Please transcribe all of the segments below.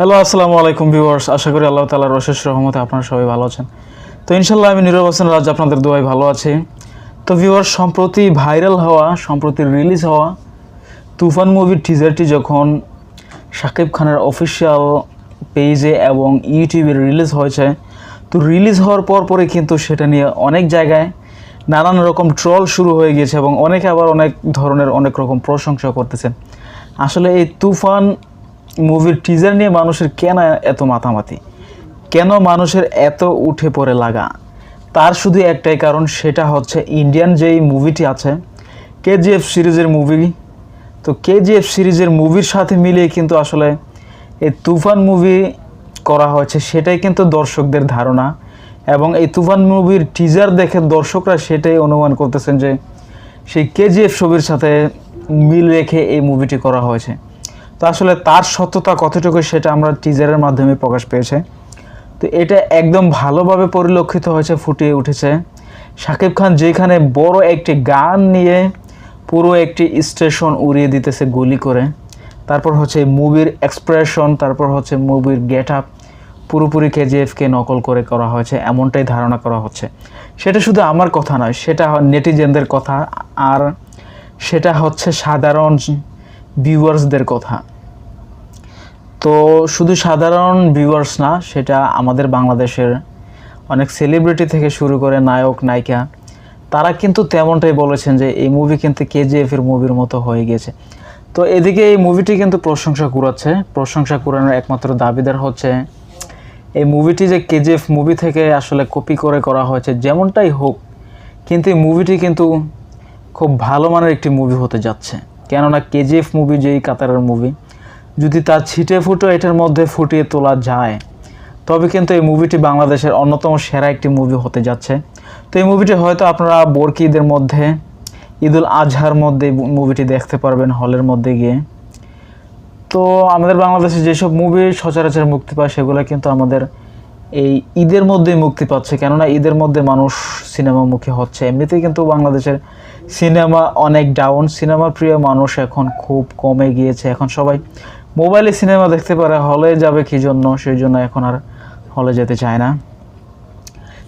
Hello আসসালামু আলাইকুম viewers আশা করি আল্লাহ তালার অশেষ রহমতে আপনারা সবাই ভালো আছেন। তো ইনশাল্লাহ আমি নীরব হোসেন রাজ আপনাদের দোয়াই ভালো আছি। তো ভিউয়ার্স সম্প্রতি ভাইরাল হওয়া, সম্প্রতি রিলিজ হওয়া তুফান মুভির টিজারটি যখন শাকিব খানের অফিসিয়াল পেজে এবং ইউটিউবে রিলিজ হয়েছে, তো রিলিজ হওয়ার পর পরে কিন্তু সেটা নিয়ে অনেক জায়গায় নানান রকম ট্রল শুরু হয়ে গিয়েছে এবং অনেকে আবার অনেক ধরনের অনেক রকম প্রশংসা করতেছেন আসলে এই তুফান মুভির টিজার নিয়ে মানুষের কেন এত মাতামাতি? কেন মানুষের এত উঠে পড়ে লাগা? তার শুধু একটাই কারণ, সেটা হচ্ছে ইন্ডিয়ান যেই মুভিটি আছে কেজিএফ সিরিজের মুভি তো কেজিএফ সিরিজের মুভির সাথে মিলিয়ে কিন্তু আসলে এই তুফান মুভি করা হয়েছে, সেটাই কিন্তু দর্শকদের ধারণা। এবং এই তুফান মুভির টিজার দেখে দর্শকরা সেটাই অনুমান করতেছেন যে সেই কেজিএফ ছবির সাথে মিল রেখে এই মুভিটি করা হয়েছে। তো আসলে তার সত্যতা কতটুকু সেটা আমরা টিজারের মাধ্যমে প্রকাশ পেয়েছে। তো এটা একদম ভালোভাবে পরিলক্ষিত হয়েছে, ফুটিয়ে উঠেছে। শাকিব খান যেখানে বড় একটি গান নিয়ে পুরো একটি স্টেশন উড়িয়ে দিতেছে গুলি করে। তারপর হচ্ছে মুভির এক্সপ্রেশন তারপর হচ্ছে মুভির গেট আপ পুরোপুরি কেজিএফকে নকল করে করা হয়েছে, এমনটাই ধারণা করা হচ্ছে। সেটা শুধু আমার কথা নয়, সেটা নেটিজেনদের কথা, আর সেটা হচ্ছে সাধারণ ভিউয়ার্সদের কথা। তো শুধু সাধারণ ভিউয়ার্স না, সেটা আমাদের বাংলাদেশের অনেক সেলিব্রিটি থেকে শুরু করে নায়ক, নায়িকা, তারা কিন্তু তেমনটাই বলেছেন যে এই মুভি কিন্তু কেজিএফ এর মুভির মতো হয়ে গেছে। তো এদিকে এই মুভিটি কিন্তু প্রশংসা কুড়াচ্ছে। প্রশংসা কুড়ানোর একমাত্র দাবিদার হচ্ছে এই মুভিটি যে কেজিএফ মুভি থেকে আসলে কপি করে করা হয়েছে, যেমনটাই হোক, কিন্তু এই মুভিটি কিন্তু খুব ভালো মানের একটি মুভি হতে যাচ্ছে। কেননা কেজিএফ মুভি যেই কাতারের মুভি যদি তার ছিটে ফুটো এটার মধ্যে ফুটিয়ে তোলা যায়, তবে কিন্তু এই মুভিটি বাংলাদেশের অন্যতম সেরা একটি মুভি হতে যাচ্ছে। তো এই মুভিটি হয়তো আপনারা বরকি ঈদের মধ্যে, ঈদুল আজহার মধ্যে মুভিটি দেখতে পারবেন হলের মধ্যে গিয়ে। তো আমাদের বাংলাদেশে যেসব মুভি সচরাচর মুক্তি পায়, সেগুলো কিন্তু আমাদের এই ঈদের মধ্যেই মুক্তি পাচ্ছে। কেননা ঈদের মধ্যে মানুষ সিনেমামুখী হচ্ছে। এমনিতেই কিন্তু বাংলাদেশের সিনেমা অনেক ডাউন সিনেমা প্রিয় মানুষ এখন খুব কমে গিয়েছে। এখন সবাই মোবাইলে সিনেমা দেখতে পারে, হলে যাবে কি জন্য? সেই জন্য এখন আর হলে যেতে চায় না।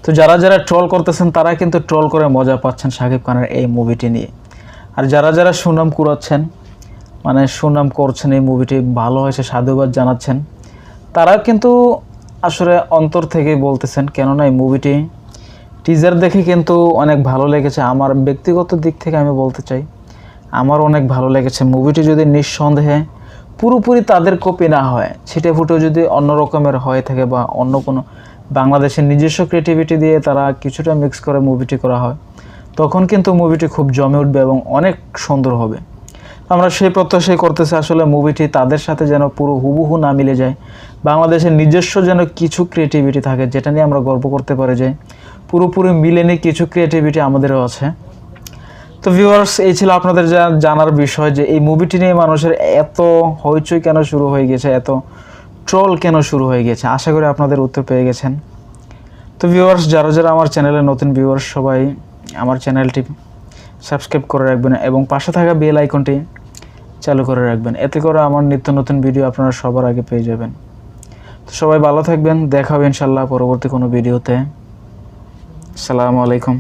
তো যারা যারা ট্রল করতেছেন তারা কিন্তু ট্রল করে মজা পাচ্ছেন শাকিব খানের এই মুভিটি নিয়ে। আর যারা যারা সুনাম কুড়াচ্ছেন মানে সুনাম করছেন এই মুভিটি ভালো হয়েছে সাধুবাদ জানাচ্ছেন তারা কিন্তু আসলে অন্তর থেকেই বলতেছেন, কেননা এই মুভিটি টিজার দেখে কিন্তু অনেক ভালো লেগেছে। আমার ব্যক্তিগত দিক থেকে আমি বলতে চাই, আমার অনেক ভালো লেগেছে। মুভিটি যদি নিঃসন্দেহে পুরোপুরি তাদের কপি না হয়, ছিটে ফুটে যদি অন্য রকমের হয়ে থাকে বা অন্য কোনো বাংলাদেশের নিজস্ব ক্রিয়েটিভিটি দিয়ে তারা কিছুটা মিক্স করে মুভিটি করা হয়, তখন কিন্তু মুভিটি খুব জমে উঠবে এবং অনেক সুন্দর হবে। আমরা সেই প্রত্যাশাই করতেছি আসলে মুভিটি তাদের সাথে যেন পুরো হুবহু না মিলে যায়, বাংলাদেশের নিজস্ব যেন কিছু ক্রিয়েটিভিটি থাকে, যেটা নিয়ে আমরা গর্ব করতে পারি যে পুরোপুরি মিলেনি কিছু ক্রিয়েটিভিটি আমাদেরও আছে। তো ভিউয়ার্স এই ছিল আপনাদের জানার বিষয় যে এই মুভিটি নিয়ে মানুষের এত হইচই কেন শুরু হয়ে গেছে, এত ট্রল কেন শুরু হয়ে গেছে, আশা করি আপনাদের উত্তর পেয়ে গেছেন। তো ভিউয়ার্স যারা যারা আমার চ্যানেলে নতুন ভিউয়ার্স সবাই আমার চ্যানেলটি সাবস্ক্রাইব করে রাখবেন এবং পাশে থাকা বেল আইকনটি চালু করে রাখবেন। এতে করে আমার নিত্য নতুন ভিডিও আপনারা সবার আগে পেয়ে যাবেন। তো সবাই ভালো থাকবেন, দেখা হবে ইনশাল্লাহ পরবর্তী কোনো ভিডিওতে আসসালামু আলাইকুম।